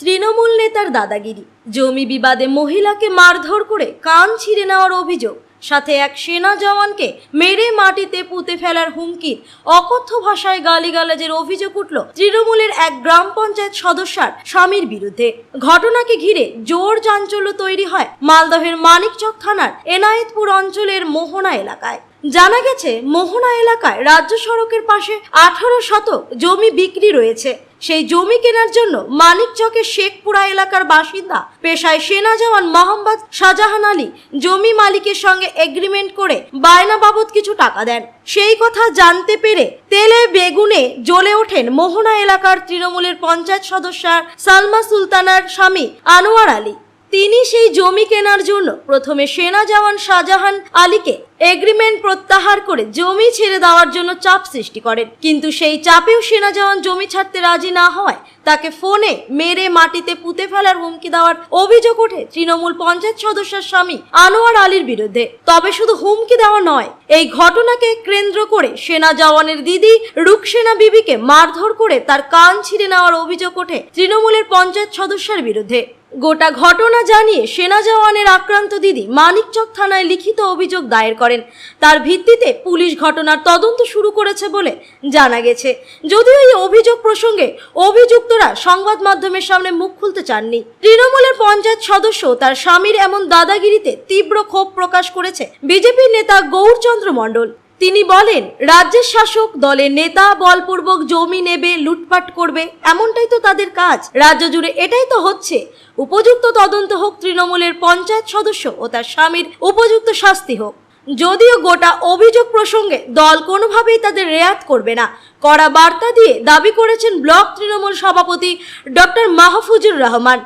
তৃণমূল নেতার দাদাগিরি। জমি বিবাদে মহিলাকে মারধর করে কান ছিঁড়ে নেওয়ার অভিযোগ। সাথে এক সেনা জওয়ানকে মেরে মাটিতে পুঁতে ফেলার হুমকির অকথ্য ভাষায় গালিগালাজের অভিযোগ উঠল তৃণমূলের এক গ্রাম পঞ্চায়েত সদস্যার স্বামীর বিরুদ্ধে। ঘটনাকে ঘিরে জোর চাঞ্চল্য তৈরি হয় মালদহের মানিকচক থানার এনায়েতপুর অঞ্চলের মোহনা এলাকায়। জানা গেছে, মোহনা এলাকায় রাজ্য সড়কের পাশে আঠারো শতক জমি বিক্রি রয়েছে। সেই জমি কেনার জন্য মানিকচকের শেখপুরা এলাকার বাসিন্দা, পেশায় সেনা জওয়ান মোহাম্মদ শাহজাহান আলী, জমি মালিকের সঙ্গে এগ্রিমেন্ট করে বায়না বাবদ কিছু টাকা দেন। সেই কথা জানতে পেরে তেলে বেগুনে জ্বলে ওঠেন মোহনা এলাকার তৃণমূলের পঞ্চায়েত সদস্যার সালমা সুলতানার স্বামী আনোয়ার আলী। তিনি সেই জমি কেনার জন্য প্রথমে সেনা জওয়ান শাহজাহান আলীকে এগ্রিমেন্ট প্রত্যাহার করে জমি ছেড়ে দেওয়ার জন্য চাপ সৃষ্টি করেন। কিন্তু সেই চাপেও সেনা জওয়ান জমি ছাড়তে রাজি না হওয়ায় তাকে ফোনে মেরে মাটিতে পুঁতে ফেলার হুমকি দেওয়ার অভিযোগ ওঠে তৃণমূল পঞ্চায়েত সদস্যের স্বামী আনোয়ার আলীর বিরুদ্ধে। তবে শুধু হুমকি দেওয়া নয়, এই ঘটনাকে কেন্দ্র করে সেনা জওয়ানের দিদি রুকসেনা বিবিকে মারধর করে তার কান ছিঁড়ে নেওয়ার অভিযোগ ওঠে তৃণমূলের পঞ্চায়েত সদস্যের বিরুদ্ধে। গোটা ঘটনা জানিয়ে সেনা জওয়ানের আক্রান্ত দিদি মানিকচক থানায় লিখিত অভিযোগ দায়ের করেন। তার ভিত্তিতে পুলিশ ঘটনার তদন্ত শুরু করেছে বলে জানা গেছে। যদিও এই অভিযোগ প্রসঙ্গে অভিযুক্তরা সংবাদ মাধ্যমের সামনে মুখ খুলতে চাননি। তৃণমূলের পঞ্চায়েত সদস্য তার স্বামীর এমন দাদাগিরিতে তীব্র ক্ষোভ প্রকাশ করেছে বিজেপির নেতা গৌরচন্দ্র মণ্ডল। তিনি বলেন, রাজ্যের শাসক দলের নেতা বলপূর্বক জমি নেবে, লুটপাট করবে, এমনটাই তো তাদের কাজ। রাজ্য জুড়ে এটাই তো হচ্ছে। উপযুক্ত তদন্ত হোক, তৃণমূলের পঞ্চায়েত সদস্য ও তার স্বামীর উপযুক্ত শাস্তি হোক। যদিও গোটা অভিযোগ প্রসঙ্গে দল কোনোভাবেই তাদের রেয়াত করবে না। কড়া বার্তা দিয়ে দাবি করেছেন ব্লক তৃণমূল সভাপতি ডক্টর মাহফুজুর রহমান।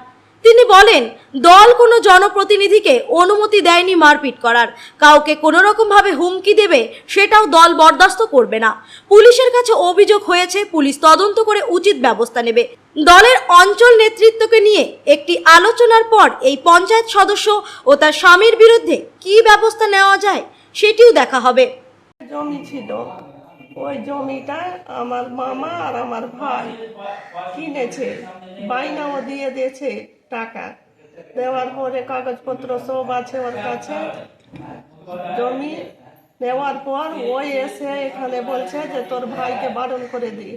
তিনি বলেন, দল কোনো জনপ্রতিনিধিকে অনুমতি দেয়নি মারপিট করার। কাউকে কোনো রকমভাবে হুমকি দেবে, সেটাও দল বরদাস্ত করবে না। পুলিশের কাছে অভিযোগ হয়েছে, পুলিশ তদন্ত করে উচিত ব্যবস্থা নেবে। দলের অঞ্চল নেতৃত্বকে নিয়ে একটি আলোচনার পর এই পঞ্চায়েত সদস্য ও তার স্বামীর বিরুদ্ধে কী ব্যবস্থা নেওয়া যায়, সেটিও দেখা হবে। জমি ছিল, ওই জমিটা আমার মামা আর আমার ভাই কিনেছে, বাইনাও দিয়ে দিয়েছে। টাকা। দেওয়ার পরে কাগজপত্র সব আছে ওর কাছে। জমি নেওয়ার পর ওই এসে এখানে বলছে যে তোর ভাইকে বারণ করে দি।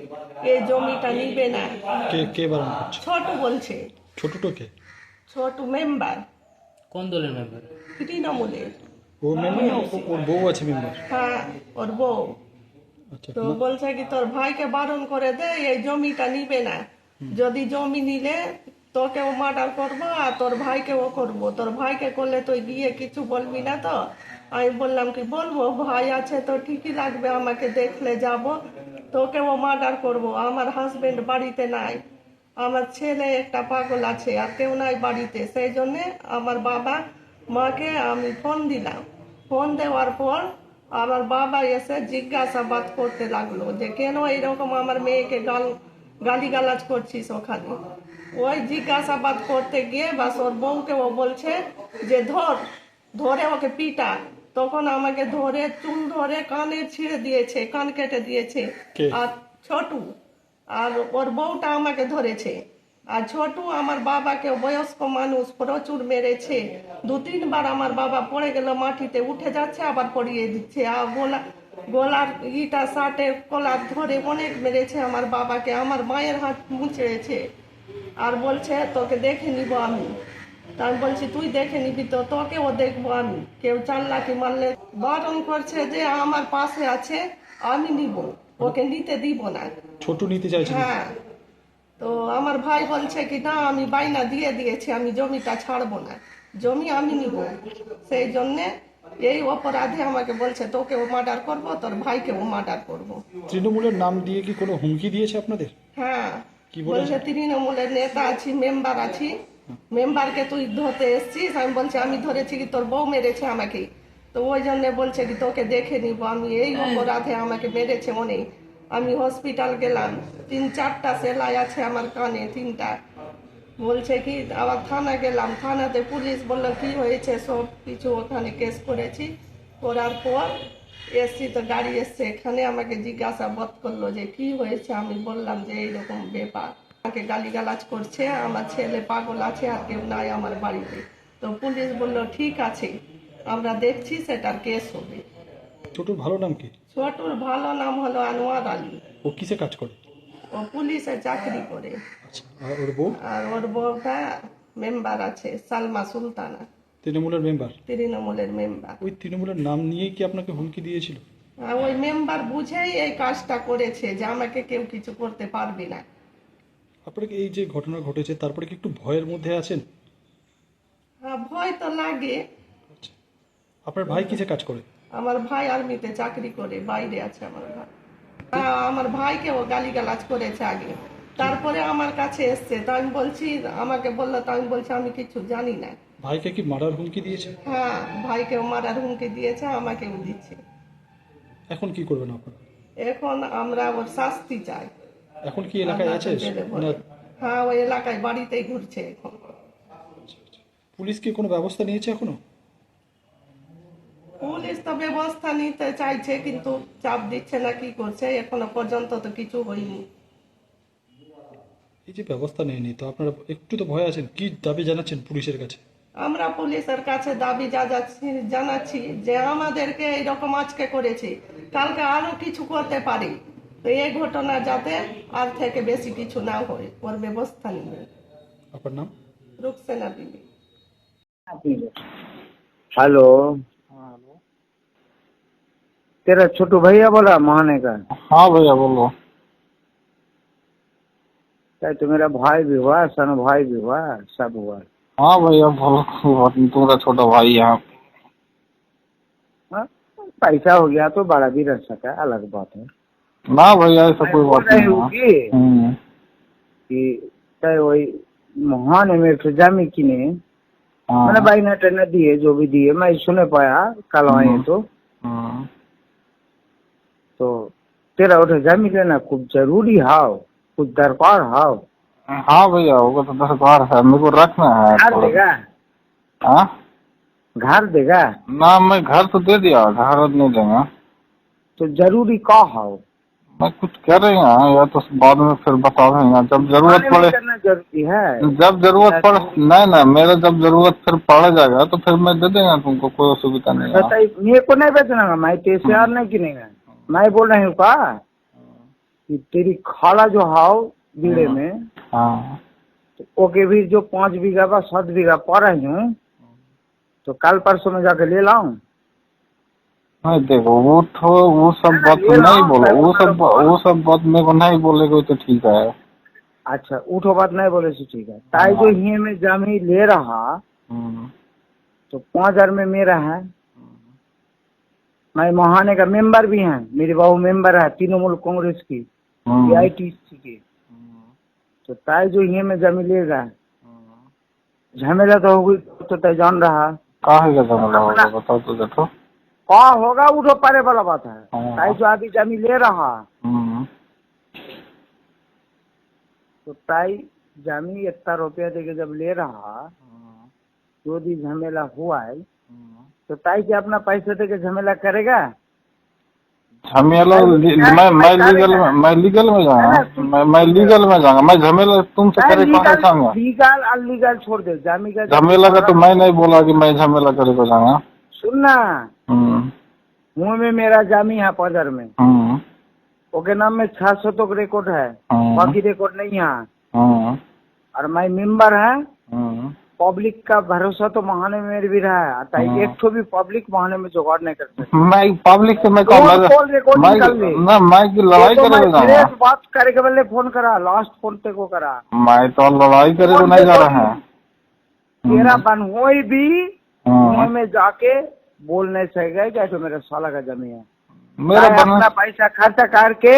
এই জমিটা নিবে না। কে কে বারণ করছে? ছোট বলছে। ছোটটোকে ছোট মেম্বার। কোন দলের মেম্বার? তৃণমূলের। ও মেম্বার ও- ওর বউ আছে মেম্বার? হ্যাঁ ওর বউ। আচ্ছা তো বলছে কি তোর ভাইকে বারণ করে দে এই জমিটা নিবে না। যদি জমি নিলে তোকেও মার্ডার করব আর তোর ভাইকেও করব। তোর ভাইকে করলে তুই গিয়ে কিছু বলবি না তো? আমি বললাম কি, বলব, ভাই আছে তো ঠিকই লাগবে, আমাকে দেখলে যাব। তোকেও মার্ডার করব, আমার হাজবেন্ড বাড়িতে নাই। আমার ছেলে একটা পাগল আছে, আর কেউ নাই বাড়িতে। সেই জন্যে আমার বাবা মাকে আমি ফোন দিলাম। ফোন দেওয়ার পর আমার বাবা এসে জিজ্ঞাসাবাদ করতে লাগল যে, কেন এরকম আমার মেয়েকে গাল, গালিগালাজ করছিস ওখানে? ওই জিজ্ঞাসাবাদ করতে গিয়ে বাস ওর বউকে ও বলছে যে ধর ধরে ওকে পিটা। তখন আমাকে ধরে চুল ধরে কানে ছিঁড়ে দিয়েছে কান কেটে দিয়েছে। আর ছোটু আর ওর বউটা আমাকে ধরেছে। আর ছোটু আমার বাবাকে বয়স্ক মানুষ প্রচুর মেরেছে। দু তিনবার আমার বাবা পড়ে গেল মাটিতে উঠে যাচ্ছে আবার পড়িয়ে দিচ্ছে। আর গোলা গলার ইটা শার্টে কলার ধরে অনেক মেরেছে আমার বাবাকে। আমার মায়ের হাত মুচড়েছে আর বলছে তোকে দেখে নিব আমি। তা আমি বলছি তুই দেখে নিবি তো তোকেও দেখব আমি। কেউ চাল্লাকি মারলে বারণ করছে যে আমার পাশে আছে আমি নিব। ওকে নিতে দিব না। ছোট নিতে চাইছে হ্যাঁ। তো আমার ভাই বলছে কি না আমি বাইনা দিয়ে দিয়েছি আমি জমিটা ছাড়বো না। জমি আমি নিব। সেই জন্যে এই অপরাধে আমাকে বলছে তোকেও মার্ডার করব তোর ভাইকেও মার্ডার করব। তৃণমূলের নাম দিয়ে কি কোনো হুমকি দিয়েছে আপনাদের? হ্যাঁ। বলেছে? তৃণমূলের নেতা আছি মেম্বার আছি। মেম্বারকে তুই ধরতে এসছিস? আমি বলছি আমি ধরেছি কি তোর বউ মেরেছে আমাকে? তো ওই জন্য বলছে কি তোকে দেখে নিব। আমি এই অপরাধে আমাকে মেরেছে অনেক। আমি হসপিটাল গেলাম। তিন চারটা সেলাই আছে আমার কানে তিনটা। বলছে কি আবার থানা গেলাম। থানাতে পুলিশ বলল কি হয়েছে? সব কিছু ওখানে কেস করেছি। করার পর এসছি তো গাড়ি এসছে। এখানে আমাকে জিজ্ঞাসাবাদ করল যে কি হয়েছে? আমি বললাম যে এইরকম ব্যাপার। আমাকে গালিগালাজ করছে আমার ছেলে পাগল আছে আর কেউ নাই আমার বাড়িতে। তো পুলিশ বলল ঠিক আছে আমরা দেখছি সেটার কেস হবে। ছোটুর ভালো নাম কি? ছোটুর ভালো নাম হলো আনোয়ার আলী। ও কিসে কাজ করে? ও পুলিশে চাকরি করে। আচ্ছা আর ওর বউ? আর ওর বউটা মেম্বার আছে সালমা সুলতানা। তৃণমূলের মেম্বার তৃণমূলের মেম্বার ওই তৃণমূলের নাম নিয়েই কি আপনাকে হুমকি দিয়েছিল? ওই মেম্বার বুঝেই এই কাজটা করেছে যে আমাকে কেউ কিছু করতে পারবে না। আপনাকে এই যে ঘটনা ঘটেছে তারপরে কি একটু ভয়ের মধ্যে আছেন? হ্যাঁ, ভয় তো লাগে। আপনার ভাই কিসে কাজ করে? আমার ভাই আর্মিতে চাকরি করে বাইরে আছে আমার ভাই। আমার ভাইকে ও গালিগালাজ করেছে আগে। তারপরে আমার কাছে এসছে তা আমি বলছি আমাকে বলল তা আমি বলছি আমি কিছু জানি না। ভাইকে কি মারার হুমকি দিয়েছে? হ্যাঁ ভাইকেও মারার হুমকি দিয়েছে আমাকেও দিচ্ছে। এখন কি করবেন আপনারা? এখন আমরা ওর শাস্তি চাই। এখন কি এলাকায় আছে? না হ্যাঁ ওই এলাকায় বাড়িতেই ঘুরছে এখন। পুলিশ কি কোনো ব্যবস্থা নিয়েছে এখনও? পুলিশ তো ব্যবস্থা নিতে চাইছে কিন্তু চাপ দিচ্ছে না কি করছে? এখনও পর্যন্ত তো কিছু হয়নি। এই যে ব্যবস্থা নেয়নি তো আপনারা একটু তো ভয় আছেন কি দাবি জানাচ্ছেন পুলিশের কাছে? আমরা পুলিশের কাছে দাবি যা যাচ্ছি জানাচ্ছি যে আমাদেরকে এইরকম আজকে করেছে কালকে আরো কিছু করতে পারে তো এই ঘটনা যাতে আর থেকে বেশি কিছু না হয় ওর ব্যবস্থা নিবে আপনার নাম রুকসেনা বিবি हेलो तेरा छोटू भैया बोला महाने का हाँ भैया बोलो क्या तो मेरा भाई भी हुआ सन भाई भी हुआ सब हुआ हाँ भैया बोलो तुम्हारा छोटा भाई यहाँ। हाँ? पैसा हो गया तो बड़ा भी रह सका अलग बात है। ना भैया ऐसा कोई बात नहीं हूँ। है कि हम्म, तय वही महान में ठो जामी की ने हाँ, मैंने भाई ने टेन दिए जो भी दिए मैं सुने पाया कल आए तो। हम्म, तो तेरा उठे जामी लेना खूब ज़रूरी हाव कुछ दरकार हाव। हाँ भैया होगा तो दरकार है मेरे को रखना है घर। देगा? हाँ? घर देगा? ना मैं घर तो दे दिया घर नहीं देगा। तो ज़रूरी का हाव मैं कुछ कह रही हैं या तो बाद में फिर बता देंगे जब ज़रूरत पड़े। ज़रूरी है। जब ज़रूरत पड़े नहीं ना मेरा जब ज़रूरत फिर पड़ जाएगा तो फिर मैं दे देगा तुमको कोई असुविधा नहीं बताइए मेरे को नहीं बेचना है मैं टीसीआर नहीं किनेगा मैं बोल रही हूँ का कि तेरी खाला जो हाव बीड़े में हाँ। तो ओके भी जो पाँच बीघा का सात बीघा पा रही हूँ तो कल परसों में जाके ले लाऊं? नहीं देखो वो तो वो सब बात नहीं बोलो वो सब वो सब बात मेरे को नहीं बोलेगा तो ठीक है। अच्छा उठो बात नहीं बोले से ठीक है। ताई जो ही में जमी ले रहा हम्म, तो पाँच हज़ार में मेरा है। मैं महाने का मेंबर भी है मेरी बहू मेंबर है तृणमूल कांग्रेस की आई टी सी की। तो ताई जो ये में जमी लेगा झमेला तो होगी तो तय जान रहा काहे का झमेला होगा बताओ तो देखो। कहा होगा उठो परे वाला बात है। हाँ। ताई जो अभी जमी ले रहा हम्म, तो ताई जमी इतना रुपया दे के जब ले रहा जो भी झमेला हुआ है तो ताई क्या अपना पैसे दे के झमेला करेगा? झमेला मैं मैं लीगल में मैं लीगल में जाऊँगा मैं मैं लीगल में जाऊँगा। मैं झमेला तुमसे करे कौन चाहूँगा लीगल अनलीगल छोड़ दे झमेला का तो मैं नहीं बोला कि मैं झमेला करे को जाऊँगा। सुनना हम्म, मुँह में मेरा जामी है पदर में। हम्म, ओके नाम में छह सौ तो रिकॉर्ड है। हम्म, बाकी रिकॉर्ड नहीं है। और मैं मेंबर है। पब्लिक का भरोसा तो महाने में भी रहा है। आता है। हाँ। एक ठो भी पब्लिक महाने में जुगाड़ नहीं कर सकते। मैं पब्लिक से मैं कॉल रिकॉर्डिंग कर ले? ना मैं की लड़ाई तो करे मैं को बात करे के बदले फ़ोन करा लास्ट फ़ोन पे को करा। मैं तो लड़ाई करे को नहीं जा रहा है। तेरा बन बनहोई भी हाँ, में जाके बोल नहीं सकेगा क्या तो मेरा साला का जमी है। मेरा ताई अपना पैसा खर्चा करके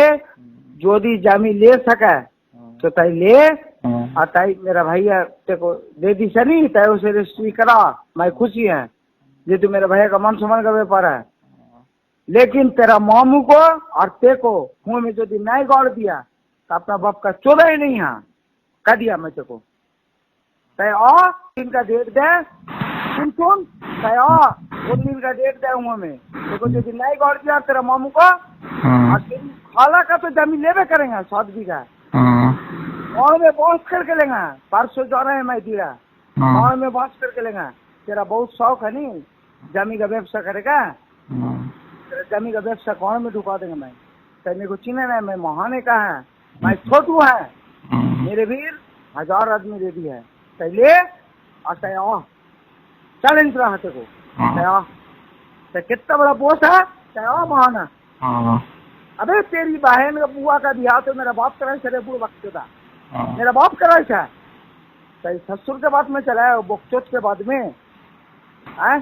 जो दी जमी ले सके तो ताई ले और ताई मेरा भैया तेको दे दी सनी ताई उसे रजिस्ट्री करा। मैं खुशी है। ये तो मेरे भैया का मन सम्मान का व्यापार है। लेकिन तेरा मामू को और ते को मुँह में यदि नहीं गौड़ दिया तो अपना बाप का चोदा ही नहीं है। कह दिया मैं तेको तय आ दिन का डेट दे। सुन सुन। तय आ उन दिन का डेट दे मुँह में। देखो यदि नहीं गौड़ दिया तेरा मामू को और हम्म, तेरी खाला का तो ज़मीन लेवे करेंगे सात बीघा। गाँव में बॉस करके लेगा। परसों जा रहे हैं मैं दिया हाँ, गाँव में बॉस करके लेगा। तेरा बहुत शौक है नहीं जमी का व्यवसाय करेगा? हाँ, तेरा जमी का व्यवसाय गाँव में ढुका देंगे मैं? तो मेरे को चिन्ह है मैं महाने का है। मैं छोटू है। हाँ, मेरे वीर हज़ार आदमी रेडी है। पहले और तय चैलेंज रहा तेरे को। तय कितना बड़ा बोस है? तय महाना। अबे तेरी बहन का बुआ का बिहार तो मेरा बाप कराई चले बुढ़ वक्त था मेरा बाप करा था तो इस ससुर के बाद में चला है बकचोत के बाद में? हैं?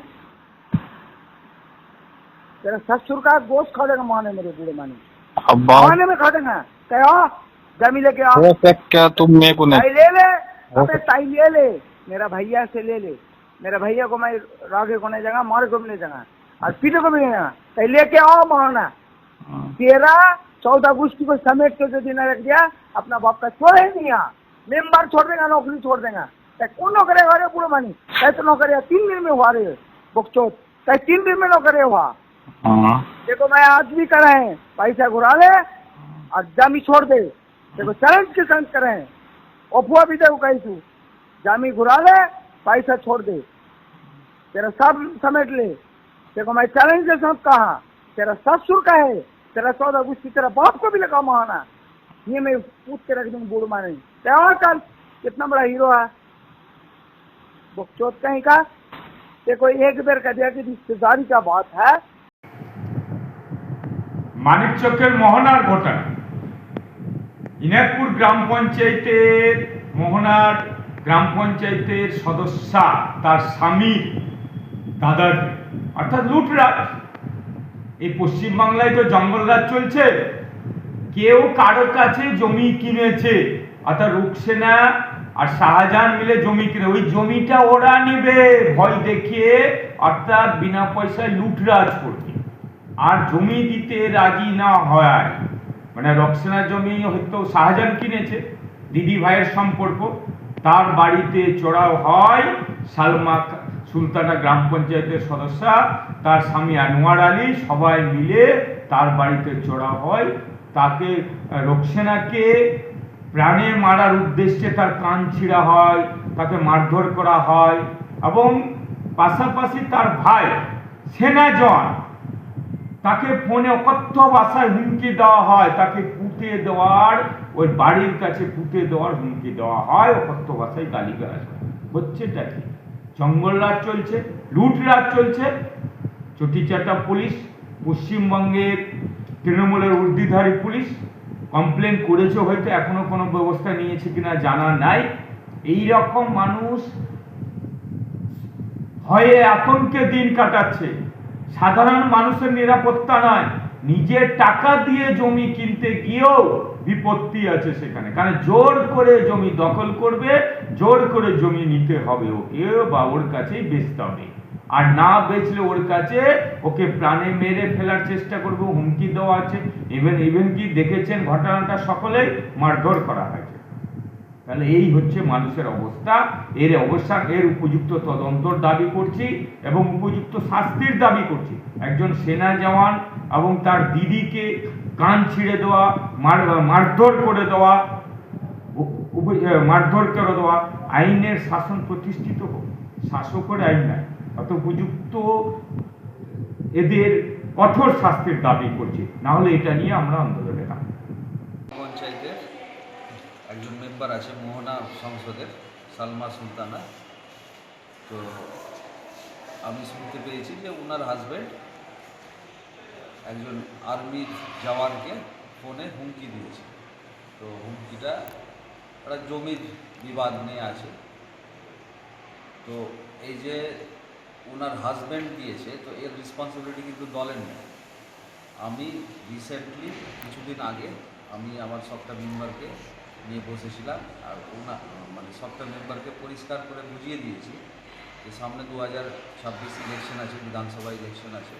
तेरा ससुर का गोश्त खा देगा माने मेरे बूढ़े माने। बात माने में खा देगा क्या जमी लेके आ। हो क्या तुम मेरे को नहीं ले ले अबे ताई ले ले। मेरा भैया से ले ले। मेरा भैया को मैं रागे को नहीं जाऊँगा मारे को भी नहीं जाऊँगा और पीटे को भी नहीं जाऊँगा ताई लेके आओ मारना हाँ, तेरह चौदह अगस्त को समेट के जो दिन रख दिया अपना बाप का छोड़ ही नहीं यहाँ। मेंबर छोड़ देगा नौकरी छोड़ देगा। तय कौन नौकरी हुआ रे पूरा मानी। तय तो नौकरी तीन दिन में हुआ रे बुकचोत तय तीन दिन में नौकरी हुआ। हाँ, देखो मैं आज भी कर रहे हैं। पैसा घुरा ले और जामी छोड़ दे। देखो चैलेंज के संग कर रहे हैं। अफुआ भी देखो कही तू जामी घुरा ले पैसा छोड़ दे। तेरा सब समेट ले। देखो मैं चैलेंज के साथ कहा। तेरा ससुर का है तेरा चौदह गुस्सी तेरा बाप को भी लगा महाना। ये मैं पूछ के रख दूंगी बूढ़ माने क्या कल कितना बड़ा हीरो है बुकचोत कहीं का देखो एक बेर का दिया कि रिश्तेदारी का बात है মানিকচকের মোহনার ঘটনা ইনাকপুর গ্রাম পঞ্চায়েতের মোহনার গ্রাম পঞ্চায়েতের সদস্যা তার স্বামীর দাদার অর্থাৎ লুটরাজ এই পশ্চিমবাংলায় তো জঙ্গলরাজ চলছে কেউ কারও কাছে জমি কিনেছে, অর্থাৎ রুকসেনা আর শাহজাহান মিলে জমি কিনে, ওই জমিটা ওরা নেবে ভয় দেখিয়ে, অর্থাৎ বিনা পয়সায় লুটরাজ করবে। আর জমি দিতে রাজি না হয়। মানে রক্সেনার জমি হয়তো শাহজাহান কিনেছে, দিদি ভাইয়ের সম্পর্ক, তার বাড়িতে চড়াও হয়, সালমা সুলতানা গ্রাম পঞ্চায়েতের সদস্যা, তার স্বামী আনোয়ার আলী সবাই মিলে তার বাড়িতে চড়া হয় তাকে রক্সেনাকে প্রাণে মারার উদ্দেশ্যে তার কান ছিঁড়া হয়, তাকে মারধর করা হয় এবং পাশাপাশি তার ভাই সেনা জওয়ান তাকে ফোনে অকথ্য ভাষায় হুমকি দেওয়া হয়। তাকে পুঁতে দেওয়ার, ওই বাড়ির কাছে পুঁতে দেওয়ার হুমকি দেওয়া হয়। অকথ্য ভাষায় গালিগালাজ। হচ্ছেটা কি? জঙ্গলরাজ চলছে লুটরাজ চলছে, চটিচাটা পুলিশ পশ্চিমবঙ্গের তৃণমূলের ঊর্ধ্বধারী পুলিশ কমপ্লেন করেছে হয়তো, এখনও কোনো ব্যবস্থা নিয়েছে কিনা জানা নাই। এই রকম মানুষ ভয়ে আতঙ্কে দিন কাটাচ্ছে। সাধারণ মানুষের নিরাপত্তা নয়, নিজের টাকা দিয়ে জমি কিনতে গিয়েও বিপত্তি আছে সেখানে। কারণ জোর করে জমি দখল করবে, জোর করে জমি নিতে হবে। ওকে বা ওর কাছেই বেচতে হবে আর না বেচলে ওর কাছে ওকে প্রাণে মেরে ফেলার চেষ্টা করবে, হুমকি দেওয়া আছে। ইভেন ইভেন কি দেখেছেন ঘটনাটা সকলেই মারধর করা হয়েছে। তাহলে এই হচ্ছে মানুষের অবস্থা। এর অবস্থা এর উপযুক্ত তদন্তর দাবি করছি এবং উপযুক্ত শাস্তির দাবি করছি। একজন সেনা জওয়ান এবং তার দিদিকে কান ছিঁড়ে দেওয়া, মার, মারধর করে দেওয়া মারধর করে দেওয়া আইনের শাসন প্রতিষ্ঠিত হোক। শাসকের আইন নাই। উপযুক্ত এদের কঠোর শাস্তির দাবি করছি। না হলে এটা নিয়ে আমরা আন্দোলনে নামব পঞ্চায়েতের একজন মেম্বার আছে, মোহনা সংসদের, সালমা সুলতানা। তো আমি শুনতে পেয়েছি যে ওনার হাজব্যান্ড একজন আর্মির জওয়ানকে ফোনে হুমকি দিয়েছে। তো হুমকিটা একটা জমির বিবাদ নিয়ে আছে। তো এই যে ওনার হাজব্যান্ড দিয়েছে, তো এর রেসপন্সিবিলিটি কিন্তু দলের নেই। আমি রিসেন্টলি কিছুদিন আগে, আমি আমার সবটা মেম্বারকে নিয়ে বসেছিলাম, আর ওনা মানে সবটা মেম্বারকে পরিষ্কার করে বুঝিয়ে দিয়েছি যে সামনে দু হাজার ছাব্বিশ ইলেকশন আছে, বিধানসভা ইলেকশন আছে।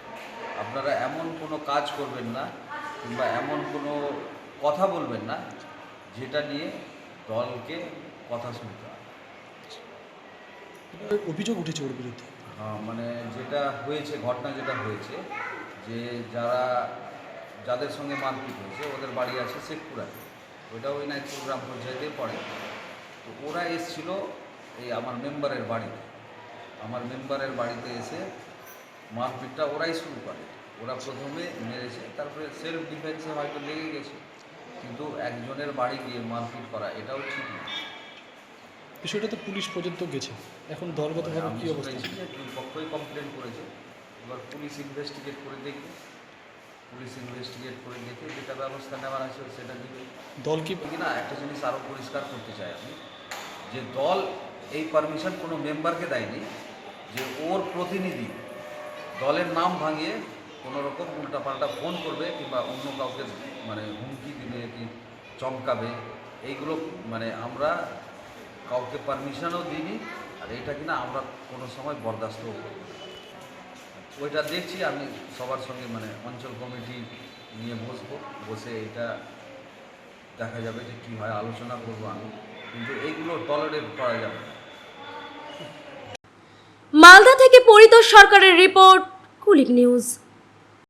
আপনারা এমন কোনো কাজ করবেন না, কিংবা এমন কোনো কথা বলবেন না, যেটা নিয়ে দলকে কথা শুনতে হয় অভিযোগ উঠেছে ওর বিরুদ্ধে? মানে যেটা হয়েছে, ঘটনা যেটা হয়েছে, যে যারা, যাদের সঙ্গে মারপিট হয়েছে, ওদের বাড়ি আছে শেখপুরাতে। ওইটা ওই নাইটপুর গ্রাম পঞ্চায়েতে পড়ে। তো ওরা এসছিল এই আমার মেম্বারের বাড়িতে। আমার মেম্বারের বাড়িতে এসে মারপিটটা ওরাই শুরু করে। ওরা প্রথমে মেরেছে, তারপরে সেলফ ডিফেন্সে হয়তো লেগে গেছে। কিন্তু একজনের বাড়ি গিয়ে মারপিট করা, এটাও ঠিক না বিষয়টা তো পুলিশ পর্যন্ত গেছে। এখন দলগতভাবে কী অবস্থা? দুই পক্ষই কমপ্লেন করেছে। এবার পুলিশ ইনভেস্টিগেট করে দেখবে। পুলিশ ইনভেস্টিগেট করে দেখে যেটা ব্যবস্থা নেওয়ার আছে সেটা দিবে। দল কি না একটা জিনিস আরও পরিষ্কার করতে চাই আমি। যে দল এই পারমিশন কোনো মেম্বারকে দেয়নি যে ওর প্রতিনিধি দলের নাম ভাঙিয়ে কোনো রকম উল্টাপাল্টা ফোন করবে কিংবা অন্য কাউকে মানে হুমকি দিবে কি চমকাবে এইগুলো মানে আমরা কাউকে পারমিশনও দিইনি, আর এটা কিনা আমরা কোনো সময় বরদাস্তও করব ওইটা দেখছি, আমি সবার সঙ্গে মানে অঞ্চল কমিটি নিয়ে বসবো, বসে এটা দেখা যাবে যে কী হয়, আলোচনা করব আমি। কিন্তু এইগুলো টলারেট করা যাবে মালদা থেকে পরিতোষ সরকারের রিপোর্ট কুলিক নিউজ।